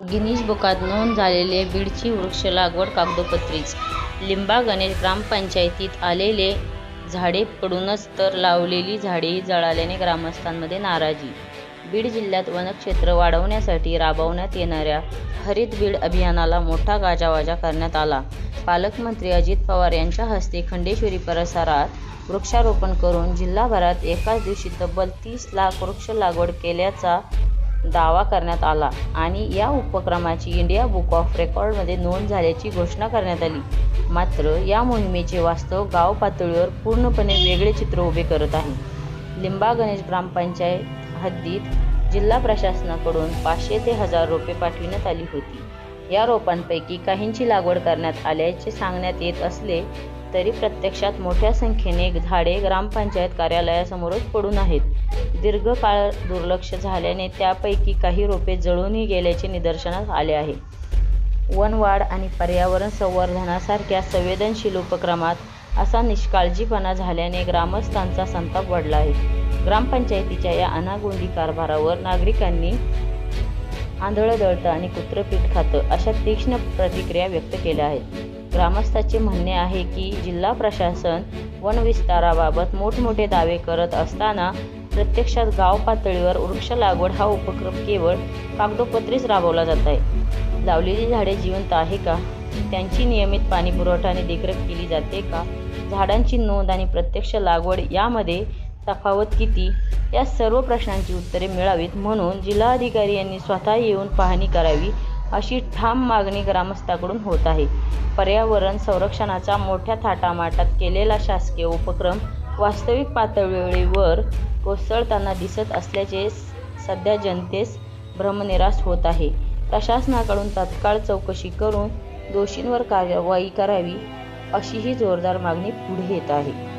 Guinness बुकात नोंद झालेले बीडची वृक्ष लागवड कागदोपत्रीच! लिंबा गणेश ग्रामपंचायतीत आलेले झाडे पडूनच तर लावलेली झाडेही जळाल्याने ग्रामस्थांमध्ये नाराजी! बीड जिल्ह्यात वनक्षेत्र वाढवण्यासाठी राबवण्यात येणाऱ्या हरित बीड अभियानाला मोठा गाजावाजा करण्यात आला. पालकमंत्री अजित पवार यांच्या हस्ते खंडेश्वरी परिसरात वृक्षारोपण करून जिल्हाभरात एकाच दिवशी तब्बल तीस लाख वृक्ष लागवड केल्याचा दावा करण्यात आला आणि या उपक्रमाची इंडिया बुक ऑफ रेकॉर्डमध्ये नोंद झाल्याची घोषणा करण्यात आली. मात्र या मोहिमेचे वास्तव गाव पातळीवर पूर्णपणे वेगळे चित्र उभे करत आहे. लिंबा गणेश ग्रामपंचायत हद्दीत जिल्हा प्रशासनाकडून पाचशे ते हजार रोपे पाठविण्यात आली होती. या रोपांपैकी काहींची लागवड करण्यात आल्याचे सांगण्यात येत असले तरी प्रत्यक्षात मोठ्या संख्येने झाडे ग्रामपंचायत कार्यालयासमोरच पडून आहेत. दीर्घकाळ दुर्लक्ष झाल्याने त्यापैकी काही रोपे जळूनही गेल्याचे निदर्शनास आले आहे. वनवाढ आणि पर्यावरण संवर्धनासारख्या संवेदनशील उपक्रमात असा निष्काळजीपणा झाल्याने ग्रामस्थांचा संताप वाढला आहे. ग्रामपंचायतीच्या या अनागोंदी कारभारावर नागरिकांनी आंधळं दळतं आणि कुत्रपीठ खातं अशा तीक्ष्ण प्रतिक्रिया व्यक्त केल्या आहेत. ग्रामस्थाचे म्हणणे आहे की जिल्हा प्रशासन वनविस्ताराबाबत मोठमोठे दावे करत असताना प्रत्यक्षात गाव पातळीवर वृक्ष लागवड हा उपक्रम केवळ कागदोपत्रीच राबवला जात आहे. लावलेली झाडे जिवंत आहे का? त्यांची नियमित पाणीपुरवठा आणि देखरेख केली जाते का? झाडांची नोंद आणि प्रत्यक्ष लागवड यामध्ये तफावत किती? या सर्व प्रश्नांची उत्तरे मिळावीत म्हणून जिल्हाधिकारी यांनी स्वतः येऊन पाहणी करावी अशी ठाम मागणी ग्रामस्थाकडून होत आहे. पर्यावरण संरक्षणाचा मोठ्या थाटामाटात केलेला शासकीय उपक्रम वास्तविक पातळीवर कोसळताना दिसत असल्याचे सध्या जनतेस भ्रमनिरास होत आहे. प्रशासनाकडून तत्काळ चौकशी करून दोषींवर कारवाई करावी अशीही जोरदार मागणी पुढे येत आहे.